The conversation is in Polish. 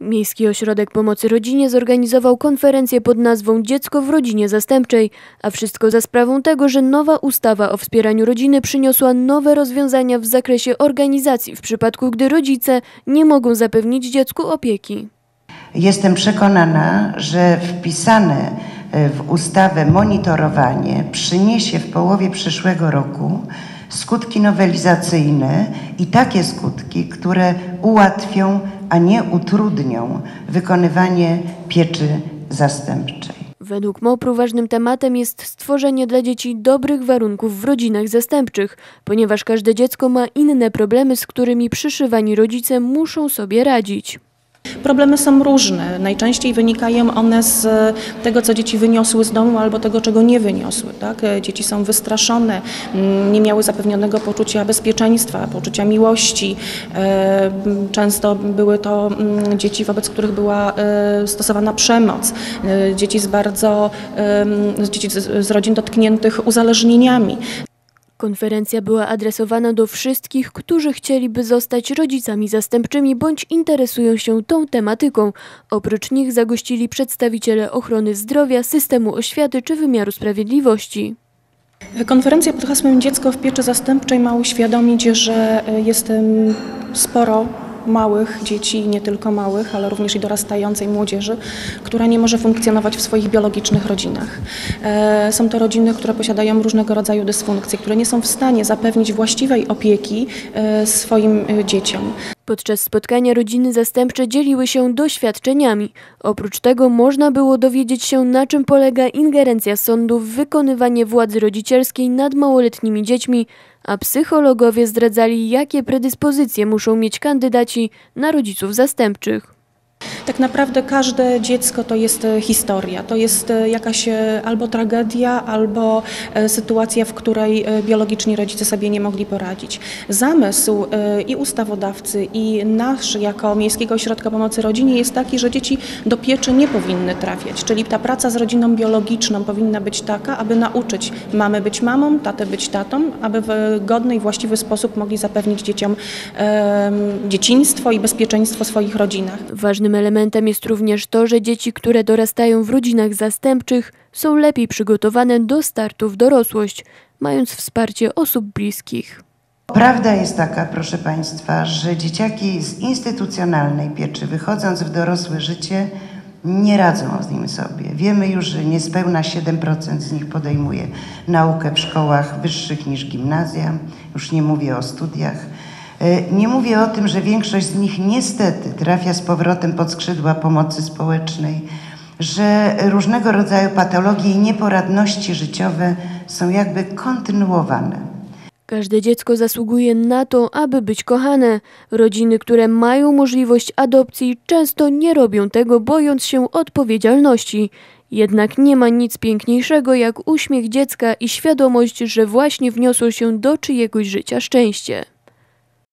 Miejski Ośrodek Pomocy Rodzinie zorganizował konferencję pod nazwą Dziecko w rodzinie zastępczej, a wszystko za sprawą tego, że nowa ustawa o wspieraniu rodziny przyniosła nowe rozwiązania w zakresie organizacji w przypadku, gdy rodzice nie mogą zapewnić dziecku opieki. Jestem przekonana, że wpisane e, w ustawę monitorowanie przyniesie w połowie przyszłego roku skutki nowelizacyjne i takie skutki, które ułatwią, a nie utrudnią wykonywanie pieczy zastępczej. Według MOPR-u ważnym tematem jest stworzenie dla dzieci dobrych warunków w rodzinach zastępczych, ponieważ każde dziecko ma inne problemy, z którymi przyszywani rodzice muszą sobie radzić. Problemy są różne. Najczęściej wynikają one z tego, co dzieci wyniosły z domu albo tego, czego nie wyniosły. Tak? Dzieci są wystraszone, nie miały zapewnionego poczucia bezpieczeństwa, poczucia miłości. E, często były to dzieci, wobec których była e, stosowana przemoc. E, dzieci z bardzo, dzieci z rodzin dotkniętych uzależnieniami. Konferencja była adresowana do wszystkich, którzy chcieliby zostać rodzicami zastępczymi bądź interesują się tą tematyką. Oprócz nich zagościli przedstawiciele ochrony zdrowia, systemu oświaty czy wymiaru sprawiedliwości. Konferencja pod hasłem Dziecko w pieczy zastępczej ma uświadomić, że jest sporo małych dzieci, nie tylko małych, ale również i dorastającej młodzieży, która nie może funkcjonować w swoich biologicznych rodzinach. E, są to rodziny, które posiadają różnego rodzaju dysfunkcje, które nie są w stanie zapewnić właściwej opieki e, swoim e, dzieciom. Podczas spotkania rodziny zastępcze dzieliły się doświadczeniami. Oprócz tego można było dowiedzieć się, na czym polega ingerencja sądu w wykonywanie władzy rodzicielskiej nad małoletnimi dziećmi, a psychologowie zdradzali, jakie predyspozycje muszą mieć kandydaci na rodziców zastępczych. Tak naprawdę każde dziecko to jest e, historia, to jest e, jakaś e, albo tragedia, albo sytuacja, w której biologiczni rodzice sobie nie mogli poradzić. Zamysł i ustawodawcy, i nasz jako Miejskiego Ośrodka Pomocy Rodzinie jest taki, że dzieci do pieczy nie powinny trafiać, czyli ta praca z rodziną biologiczną powinna być taka, aby nauczyć mamy być mamą, tatę być tatą, aby w godny i właściwy sposób mogli zapewnić dzieciom dzieciństwo i bezpieczeństwo w swoich rodzinach. Ważnym elementem jest również to, że dzieci, które dorastają w rodzinach zastępczych, są lepiej przygotowane do startu w dorosłość, mając wsparcie osób bliskich. Prawda jest taka, proszę Państwa, że dzieciaki z instytucjonalnej pieczy, wychodząc w dorosłe życie, nie radzą z nim sobie. Wiemy już, że niespełna 7% z nich podejmuje naukę w szkołach wyższych niż gimnazja, już nie mówię o studiach. E, nie mówię o tym, że większość z nich niestety trafia z powrotem pod skrzydła pomocy społecznej, że różnego rodzaju patologie i nieporadności życiowe są jakby kontynuowane. Każde dziecko zasługuje na to, aby być kochane. Rodziny, które mają możliwość adopcji, często nie robią tego, bojąc się odpowiedzialności. Jednak nie ma nic piękniejszego jak uśmiech dziecka i świadomość, że właśnie wniosło się do czyjegoś życia szczęście.